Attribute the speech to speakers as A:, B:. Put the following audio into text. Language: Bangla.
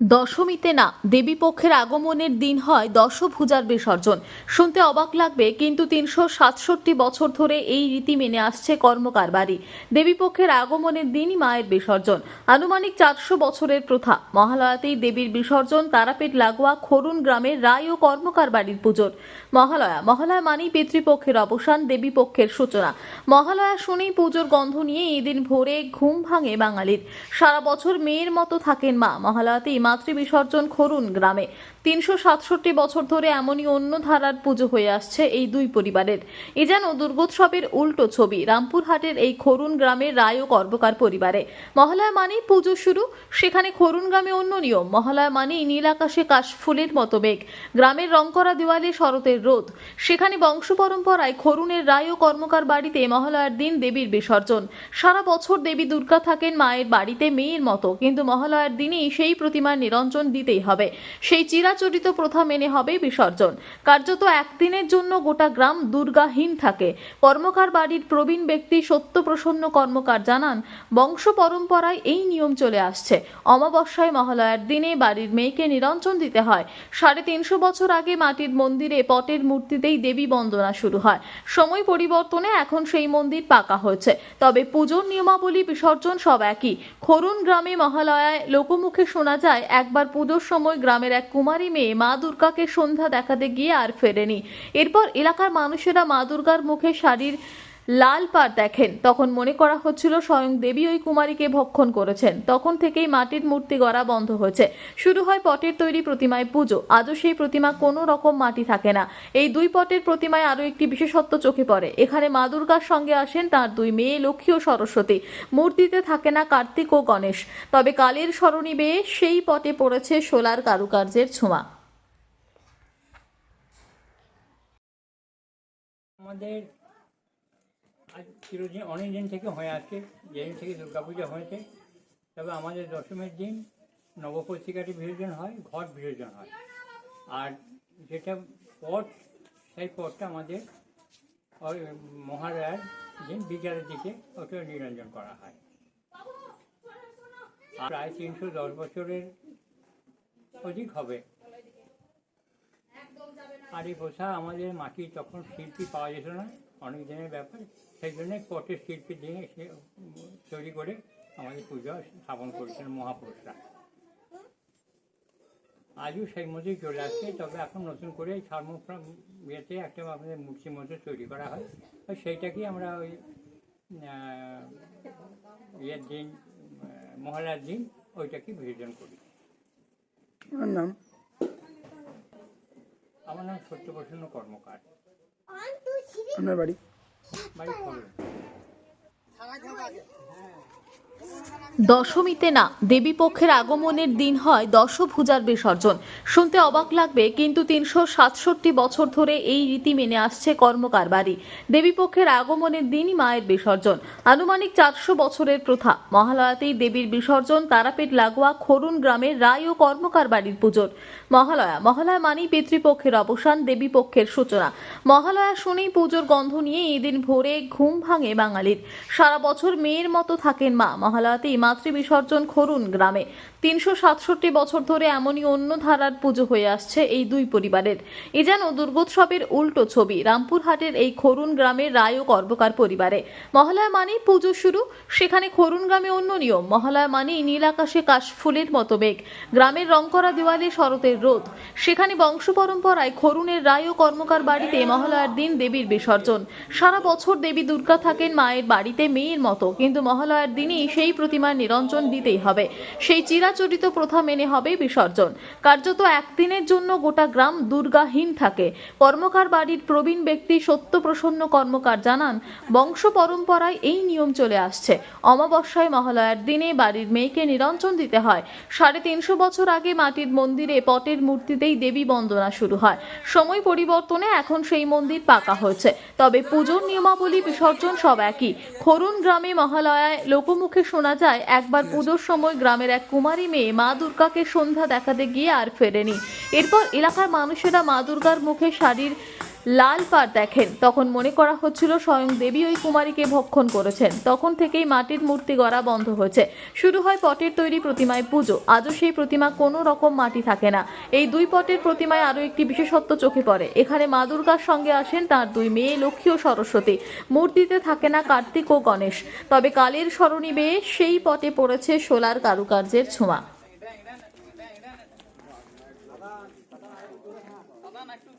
A: দশমীতে না, দেবীপক্ষের আগমনের দিন হয় দশভূজার বিসর্জন। শুনতে অবাক লাগবে, কিন্তু তিনশো সাতষট্টি বছর ধরে এই রীতি মেনে আসছে কর্মকার বাড়ি দেবীপক্ষের আগমনের দিনই মায়ের বিসর্জন। আনুমানিক চারশো বছরের প্রথা। মহালয়াতেই দেবীর বিসর্জন তারাপীঠ লাগোয়া খরুন গ্রামের রায় ও কর্মকার বাড়ির পুজোর। মহালয়া। মহালয়া মানেই পিতৃপক্ষের অবসান, দেবীপক্ষের সূচনা। মহালয়া শুনেই পুজোর গন্ধ নিয়ে এদিন ভোরে ঘুম ভাঙে বাঙালির। সারা বছর মেয়ের মতো থাকেন মা। মহালয়াতেই মাতৃ বিসর্জন খরুন গ্রামে। তিনশো সাতষট্টি বছর ধরে এমনই অন্য ধারার পুজো হয়ে আসছে এই দুই পরিবারের। এ যেন দুর্গোৎসবের উল্টো ছবি, রামপুরহাটের এই খরুন গ্রামের রায় ও কর্মকার পরিবারে। মহালয়া মানেই পুজো শুরু, সেখানে খরুন গ্রামে অন্য নিয়ম, মহালয়া মানেই নীল আকাশে কাশফুলের মতো মেঘ, গ্রামের রং করা দেওয়ালে শরতের রোদ। সেখানে বংশ পরম্পরায় খরুনের রায় ও কর্মকার বাড়িতে মহালয়ার দিন দেবীর বিসর্জন। সারা বছর দেবী দুর্গা থাকেন মায়ের বাড়িতে মেয়ের মতো, কিন্তু মহালয়ার দিনেই সেই প্রতিমার নিরঞ্জন দিতেই হবে। সেই চিরাচরিত প্রথা মেনে হবে বিসর্জন। কার্যত একদিনের জন্য গোটা গ্রাম দুর্গাহীন থাকে। কর্মকার বাড়ির প্রবীণ ব্যক্তি সত্যপ্রসন্ন কর্মকার জানান, বংশ পরম্পরায় এই নিয়ম চলে আসছে। অমাবস্যায় মহালয়ার দিনে বাড়ির মেয়েকে নিরঞ্জন দিতে হয়। সাড়ে তিনশো বছর আগে মাটির মন্দিরে পটের মূর্তিতেই দেবী বন্দনা শুরু হয়। সময় পরিবর্তনে এখন সেই মন্দির পাকা হয়েছে। তবে পুজোর নিয়মাবলী বিসর্জন সব একই। খরুন গ্রামে মহালয়ায় লোকমুখে শোনা যায় একবার পুজোর সময় গ্রামের এক কুমারী মেয়ে মা দুর্গাকে সন্ধ্যা দেখাতে গিয়ে আর ফেরেনি। এরপর এলাকার মানুষেরা মা দুর্গার মুখে শাড়ির লাল পাড় দেখেন। তখন মনে করা হচ্ছিল স্বয়ং দেবী ওই কুমারীকে ভক্ষণ করেছেন। তখন থেকেই মাটির মূর্তি গড়া বন্ধ হয়েছে। শুরু হয় পটের তৈরি প্রতিমায় পুজো। আজও সেই প্রতিমা কোনো রকম মাটি থাকে না। এই দুই পটের প্রতিমায় আরও একটি বিশেষত্ব চোখে পড়ে। এখানে মা দুর্গার সঙ্গে আসেন তার দুই মেয়ে লক্ষ্মী ও সরস্বতী। মূর্তিতে থাকে না কার্তিক ও গণেশ। তবে কালের স্মরণী বেয়ে সেই পটে পড়েছে সোলার কারুকার্যের ছোঁয়া।
B: আমাদের আজ চিরদিন অনেক দিন থেকে হয়ে আসছে যেদিন থেকে দুর্গাপূজা হয়েছে। তবে আমাদের দশমীর দিন নবপত্রিকাটি বিসর্জন হয়, ঘট বিসর্জন হয়। আর যেটা পট সেই পটটা আমাদের ওই মহালয়ার দিন বিকালের দিকে ওটা নিরঞ্জন করা হয়। প্রায় তিনশো দশ বছরের অধিক হবে। আর এই পোষা আমাদের মাটি তখন শিল্পী পাওয়া যেত না। অনেক দিনের ব্যাপার। সেই জন্যে পটের শিল্পী দিয়ে সে তৈরি করে আমাদের পুজো স্থাপন করেছেন মহাপুরুষরা। আজও সেই মতোই চলে আসছে তবে এখন নতুন করে থার্ম ইয়েতে একটা আমাদের মূর্তির মধ্যে তৈরি করা হয়। আর সেইটাকেই আমরা ওই আহ, ইয়ের দিন মহালয়ার দিন ওইটাকে বিসর্জন করি।
C: আপনার নাম?
B: আমার নাম সত্যপ্রসন্ন কর্মকার।
C: আপনার বাড়ি?
B: বাড়ি
A: দশমীতে না, দেবীপক্ষের আগমনের দিন হয় দশভূজার বিসর্জন। শুনতে অবাক লাগবে, কিন্তু তিনশো সাতষট্টি বছর ধরে এই রীতি মেনে আসছে কর্মকার বাড়ি দেবীপক্ষের আগমনের দিনই মায়ের বিসর্জন। আনুমানিক চারশো বছরের প্রথা। মহালয়াতেই দেবীর বিসর্জন, তারাপীঠ লাগোয়া, খরুন গ্রামের রায় ও কর্মকার বাড়ির পুজোর। মহালয়া। মহালয়া মানেই পিতৃপক্ষের অবসান, দেবীপক্ষের সূচনা। মহালয়া শুনেই পুজোর গন্ধ নিয়ে এদিন ভোরে ঘুম ভাঙে বাঙালির। সারা বছর মেয়ের মতো থাকেন মা। মহালয়াতেই মাতৃ বিসর্জন খরুন গ্রামে। তিনশো সাতষট্টি বছর ধরে এমনই অন্য ধারার পুজো হয়ে আসছে এই দুই পরিবারের। এ যেন দুর্গোৎসবের উল্টো ছবি, রামপুরহাটের এই খরুন গ্রামের রায় ও কর্মকার পরিবারে। মহালয়া মানেই পুজো শুরু, সেখানে খরুন গ্রামে অন্য নিয়ম। মহালয়া মানেই নীল আকাশে কাশফুলের মতো মেঘ, গ্রামের রং করা দেওয়ালে শরতের রোদ। সেখানে বংশ পরম্পরায় খরুনের রায় ও কর্মকার বাড়িতে মহালয়ার দিন দেবীর বিসর্জন। সারা বছর দেবী দুর্গা থাকেন মায়ের বাড়িতে মেয়ের মতো, কিন্তু মহালয়ার দিনই সেই প্রতিমার নিরঞ্জন দিতেই হবে। সেই চিরাচরিত প্রথা মেনে হবে বিসর্জন। কার্যত একদিনের জন্য গোটা গ্রাম দুর্গাহীন থাকে। কর্মকার বাড়ির প্রবীণ ব্যক্তি সত্যপ্রসন্ন কর্মকার জানান, বংশ পরম্পরায় এই নিয়ম চলে আসছে। অমাবস্যায় মহালয়ার দিনে বাড়ির মেয়েকে নিরঞ্জন দিতে হয়। সাড়ে তিনশো বছর আগে মাটির মন্দিরে পটের মূর্তিতেই দেবী বন্দনা শুরু হয়। সময় পরিবর্তনে এখন সেই মন্দির পাকা হয়েছে। তবে পুজোর নিয়মাবলী বিসর্জন সব একই। খরুন গ্রামে মহালয়ায় লোকমুখে শোনা যায় একবার পুজোর সময় গ্রামের এক কুমারী মেয়ে মা দুর্গাকে সন্ধ্যা দেখাতে গিয়ে আর ফেরেনি। এরপর এলাকার মানুষেরা মা দুর্গার মুখে শাড়ির লাল পাড় দেখেন। তখন মনে করা হচ্ছিল স্বয়ং দেবী ওই কুমারীকে ভক্ষণ করেছেন। তখন থেকেই মাটির মূর্তি গড়া বন্ধ হয়েছে। শুরু হয় পটের তৈরি প্রতিমায় পুজো। আজও সেই প্রতিমা কোনো রকম মাটি থাকে না। এই দুই পটের প্রতিমায় আরও একটি বিশেষত্ব চোখে পড়ে। এখানে মা দুর্গার সঙ্গে আসেন তার দুই মেয়ে, লক্ষ্মী ও সরস্বতী। মূর্তিতে থাকে না কার্তিক ও গণেশ। তবে কালের স্মরণী বেয়ে সেই পটে পড়েছে সোলার কারুকার্যের ছোঁয়া। একটু